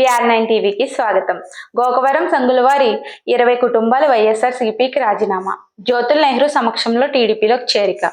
BR nine టీవీకి స్వాగతం. గోకవరం సంగులవారి ఇరవై కుటుంబాలు వైఎస్ఆర్ సిపికి రాజీనామా. జ్యోతుల్ నెహ్రూ సమక్షంలో టీడీపీలోకి చేరిక.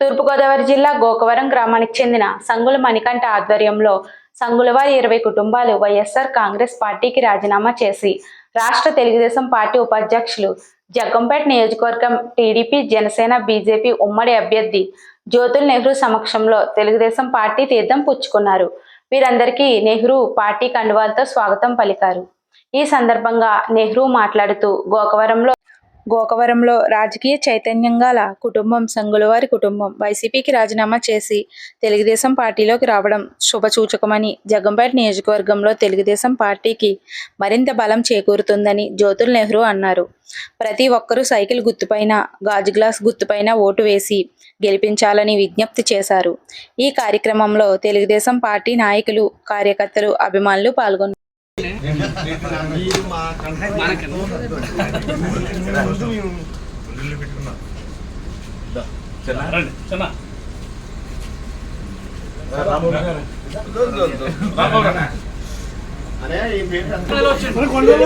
తూర్పుగోదావరి జిల్లా గోకవరం గ్రామానికి చెందిన సంగుల మణికంఠ ఆధ్వర్యంలో సంగులవారి ఇరవై కుటుంబాలు వైఎస్ఆర్ కాంగ్రెస్ పార్టీకి రాజీనామా చేసి రాష్ట్ర తెలుగుదేశం పార్టీ ఉపాధ్యక్షులు జగ్గంపేట నియోజకవర్గం టీడీపీ జనసేన బీజేపీ ఉమ్మడి అభ్యర్థి జ్యోతుల్ నెహ్రూ సమక్షంలో తెలుగుదేశం పార్టీ తీర్థం పుచ్చుకున్నారు. వీరందరికీ నెహ్రూ పార్టీ కండువాలతో స్వాగతం పలికారు. ఈ సందర్భంగా నెహ్రూ మాట్లాడుతూ గోకవరంలో గోకవరంలో రాజకీయ చైతన్యం గల కుటుంబం సంగులవారి కుటుంబం వైసీపీకి రాజీనామా చేసి తెలుగుదేశం పార్టీలోకి రావడం శుభసూచకమని జగంపేట నియోజకవర్గంలో తెలుగుదేశం పార్టీకి మరింత బలం చేకూరుతుందని జ్యోతుల్ నెహ్రూ అన్నారు. ప్రతి ఒక్కరూ సైకిల్ గుర్తుపైన గాజు గ్లాస్ గుర్తుపైన ఓటు వేసి గెలిపించాలని విజ్ఞప్తి చేశారు. ఈ కార్యక్రమంలో తెలుగుదేశం పార్టీ నాయకులు కార్యకర్తలు అభిమానులు పాల్గొన్నారు. కొండలు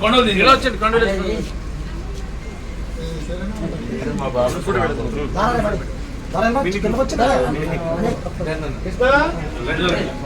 కొండలు వేసుకోండి. రండి, రండి. రండి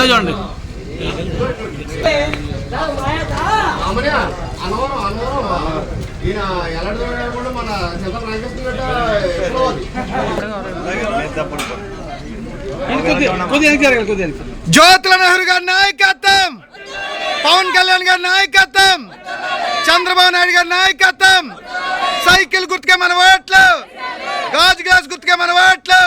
చూడండి. ఈయన ఎలాంటి కూడా మన చంద్ర. జ్యోతుల నెహ్రూ గారి నాయకత్వం పవన్ కళ్యాణ్ గారి నాయకత్వం. చంద్రబాబు నాయుడు గారి నాయకత్వం. సైకిల్ గుర్తుకే మన ఓట్లు. గాజు గ్లాస్ గుర్తుకే మన ఓట్లు.